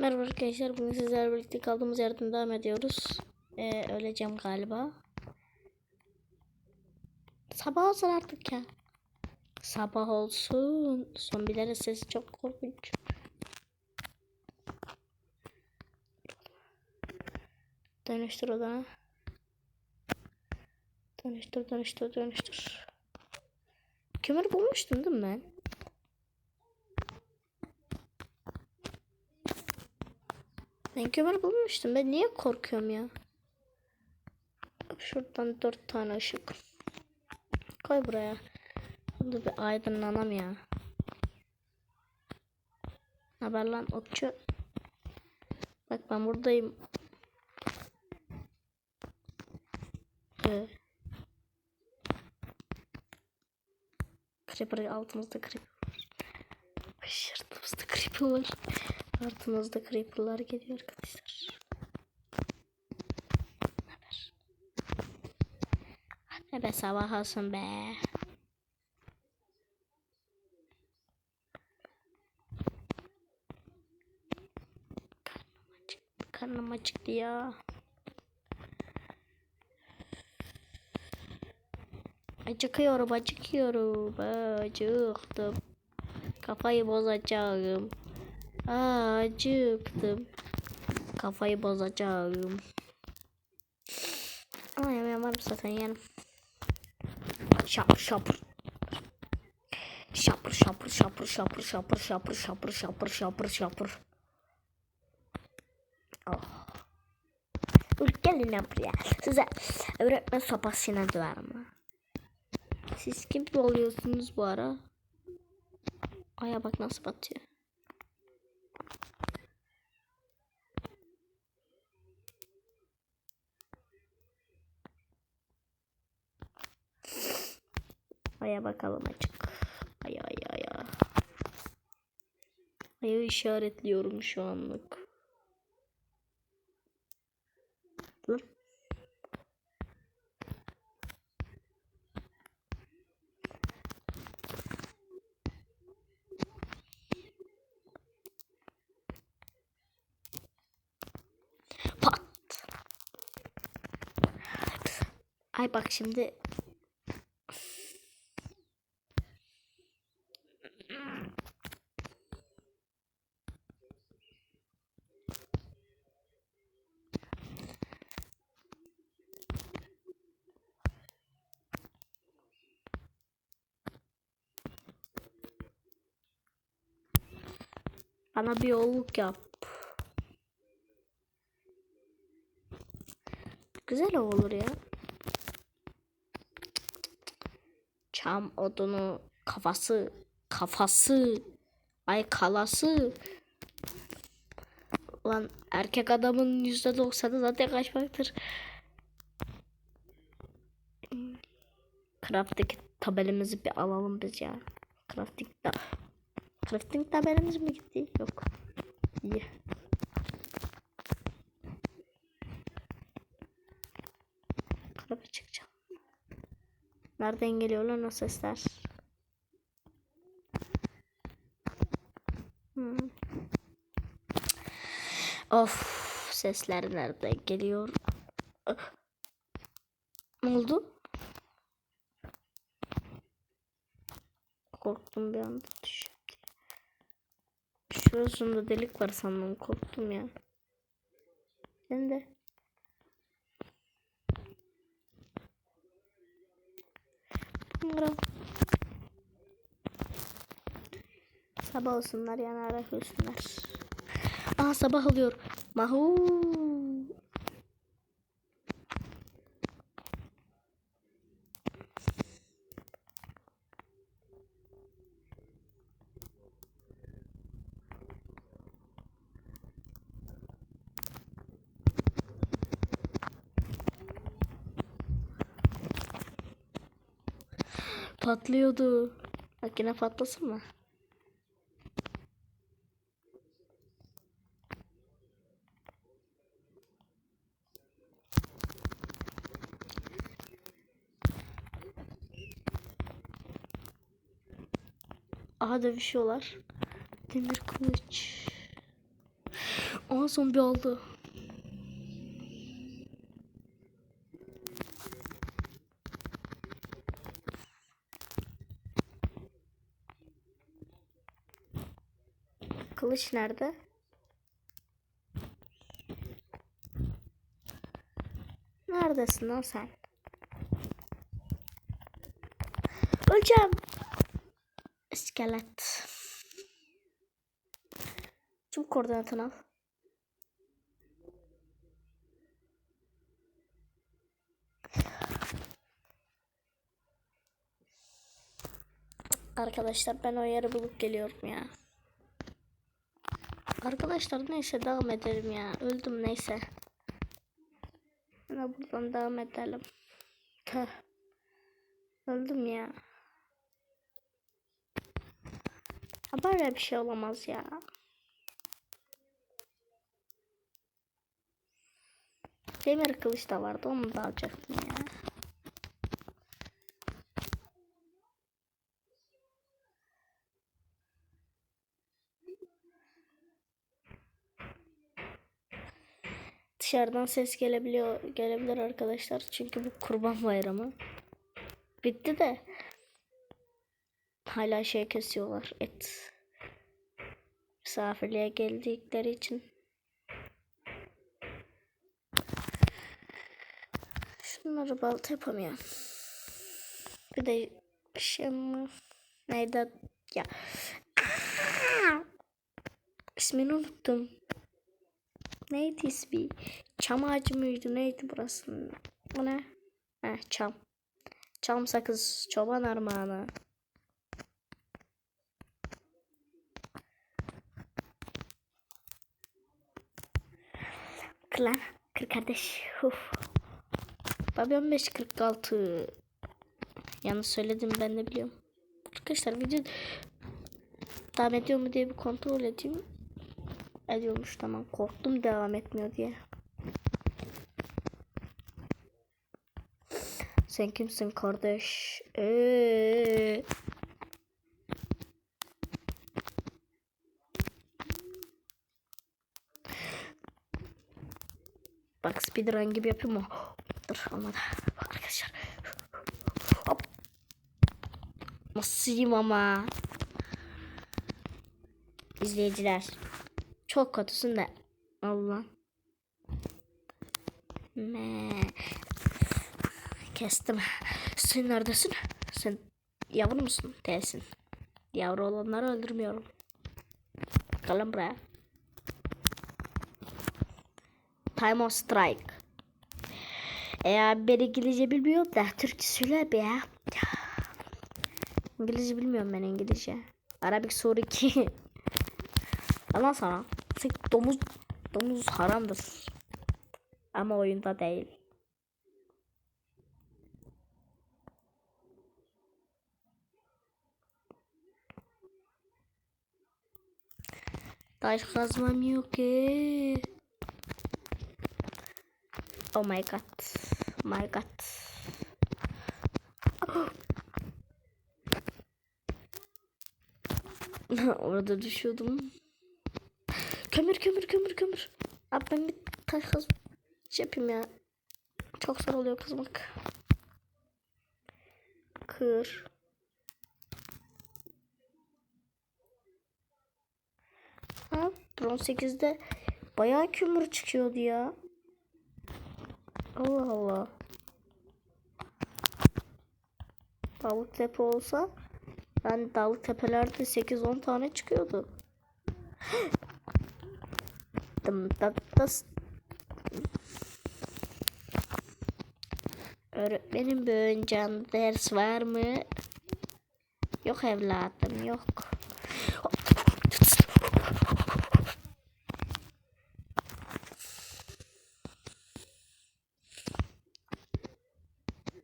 Merhaba arkadaşlar. Bugün sizlerle birlikte kaldığımız yerden devam ediyoruz. Ee, öleceğim galiba. Sabah olsun artık ya. Sabah olsun. Zombilerin sesi çok korkunç. Dönüştür odana. Dönüştür, dönüştür, dönüştür. Kömür bulmuştum değil mi ben? Ben kömür bulmuştum. Ben niye korkuyorum ya? Şuradan dört tane ışık. Koy buraya. Dur bir aydınlanam ya. Haber lan otçu. Bak ben buradayım. Ee. Creeper altımızda creeper var. Ay, Sırtımızda creeper var. Altımızda creeperlar geliyor arkadaşlar. Haber. Hadi be sabah olsun be. Karnım acıktı, karnım acıktı ya. Acıkıyorum, acıkıyorum. Acıktım. Kafayı bozacağım. Aa, acıktım. Kafayı bozacağım. Ama yemeğim var zaten yerim. Şapır şapır. Şapır şapır şapır şapır şapır şapır şapır şapır şapır şapır. Oh. Gelin buraya. Size öğretmen sopasıyla döverim. Siz kim oluyorsunuz bu ara? Aya bak nasıl batıyor. Aya bakalım açık. Aya aya aya. Aya işaretliyorum şu anlık. Dur. Pat. Ay bak şimdi Bana bir yolluk yap. Güzel olur ya. Çam odunu kafası kafası ay kalası. Lan erkek adamın yüzde doksanı zaten kaçmaktır. Craft'taki tabelimizi bir alalım biz ya. Crafting Crafting tabelimiz mi gitti? Yok. İyi. Araba çıkacağım. Nereden geliyor lan o sesler? Hmm. Of sesler nereden geliyor? Ah. Ne oldu? Korktum bir anda. Şurasında delik var sandım korktum ya. Ben de. Sabah olsunlar yani ara olsunlar. Aa sabah oluyor. Mahu. Patlıyordu. Bak yine patlasın mı? Aha dövüşüyorlar. Demir kılıç. Aa zombi oldu. Kılıç nerede? Neredesin lan sen? Öleceğim. İskelet. Çabuk koordinatını al. Arkadaşlar ben o yeri bulup geliyorum ya. Arkadaşlar neyse devam edelim ya. Öldüm neyse. Yine buradan devam edelim. Tüh. Öldüm ya. Ha böyle bir şey olamaz ya. Demir kılıç da vardı onu da alacaktım ya. Dışarıdan ses gelebiliyor gelebilir arkadaşlar çünkü bu kurban bayramı. Bitti de hala şey kesiyorlar et. Misafirliğe geldikleri için. Şunları balta yapamıyorum. Bir de şey mi? Neydi? Ya. İsmini unuttum. Neydi ismi? Çam ağacı mıydı? Neydi burası? Bu ne? Heh, çam. Çam sakız çoban armağanı. Klan. Kır kardeş. Uf. Tabii 15 46. Yanlış söyledim ben de biliyorum. Arkadaşlar video devam ediyor mu diye bir kontrol edeyim. Ediyormuş tamam. Korktum devam etmiyor diye. Sen kimsin kardeş? Ee. Bak speedrun gibi yapayım mı? Dur olmadı. Bak arkadaşlar. Hop. Nasılyım ama. İzleyiciler. Çok kötüsün de. Allah. Me. Kestim. Sen neredesin? Sen yavru musun? Değilsin. Yavru olanları öldürmüyorum. Kalın buraya. Time of Strike. Eğer ben İngilizce bilmiyorum da Türkçe söyle be ya. İngilizce bilmiyorum ben İngilizce. Arabik soru 2. Ama sana. Sen domuz, domuz haramdır. Ama oyunda değil. Taş kazmam yok ki. Oh my god. My god. Orada düşüyordum. Kömür kömür kömür kömür. Abi ben bir taş kaz şey yapayım ya. Çok zor oluyor kızmak. Kır. Ha, Bron 8'de bayağı kömür çıkıyordu ya. Allah Allah. Dağlık tepe olsa yani dağlık tepelerde 8-10 tane çıkıyordu. Dım dım dıs. Öğretmenim bugün can ders var mı? Yok evladım yok.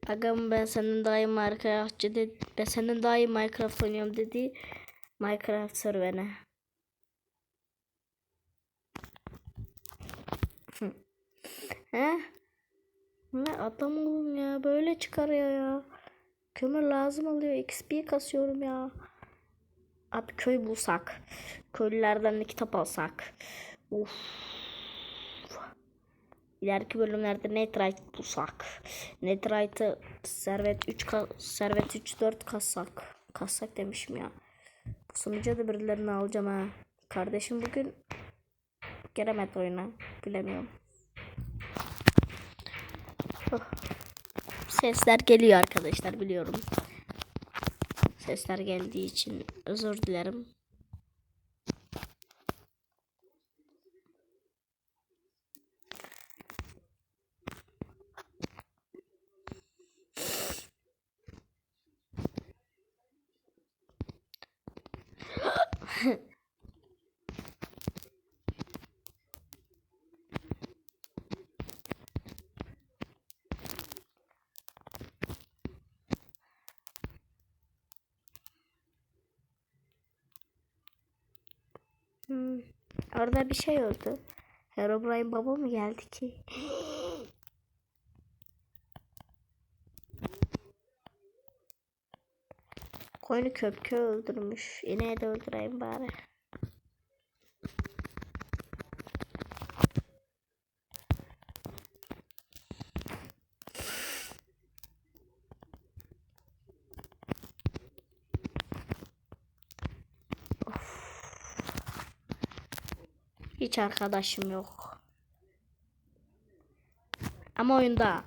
Agam ben senin daha iyi Minecraftçı dedi. Ben senin daha iyi Minecraft oynuyorum dedi. Minecraft serverine. He? Ne adam oğlum ya böyle çıkarıyor ya. Kömür lazım oluyor. XP kasıyorum ya. Abi köy bulsak. Köylülerden de kitap alsak. Uf. ileriki bölümlerde Netrite bulsak. Netrite'ı servet 3 ka servet 3 4 kassak. Kassak demişim ya. Bu sunucuya da birilerini alacağım ha. Kardeşim bugün giremedi oyuna. Bilemiyorum. Sesler geliyor arkadaşlar biliyorum. Sesler geldiği için özür dilerim. Hmm. Orada bir şey oldu. Herobrine baba mı geldi ki? Koyunu köpke öldürmüş. İneği de öldüreyim bari. Hiç arkadaşım yok. Ama oyunda.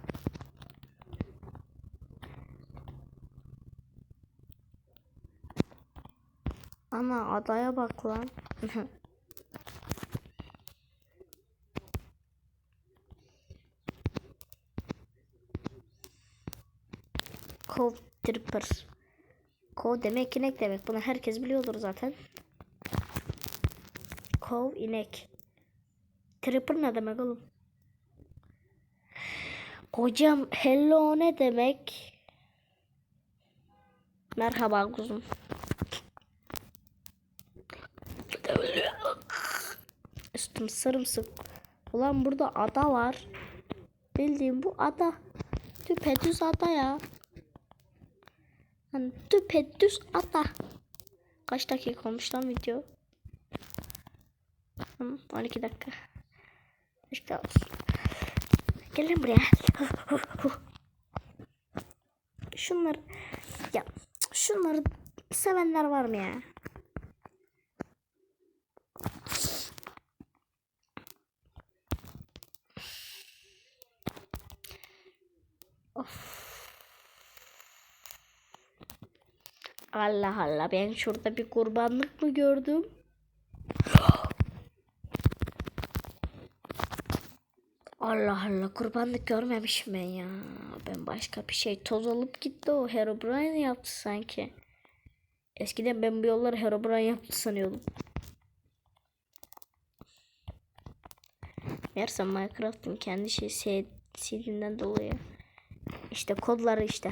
Ana adaya bak lan. Cove Tripper. Cove demek inek demek. Bunu herkes biliyordur zaten. Kov inek. Tripper ne demek oğlum? Hocam hello ne demek? Merhaba kuzum. Üstüm sarımsık. Ulan burada ada var. Bildiğim bu ada. Düpedüz ada ya. Hani düpedüz ada. Kaç dakika olmuş lan video? Hı, 12 dakika. İşte olsun. Gelin buraya. Şunları ya şunları sevenler var mı ya? Of. Allah Allah ben şurada bir kurbanlık mı gördüm? Allah Allah kurbanlık görmemişim ben ya. Ben başka bir şey toz olup gitti o Herobrine yaptı sanki. Eskiden ben bu yolları Herobrine yaptı sanıyordum. Meğerse Minecraft'ın kendi şey CD'den dolayı. İşte kodları işte.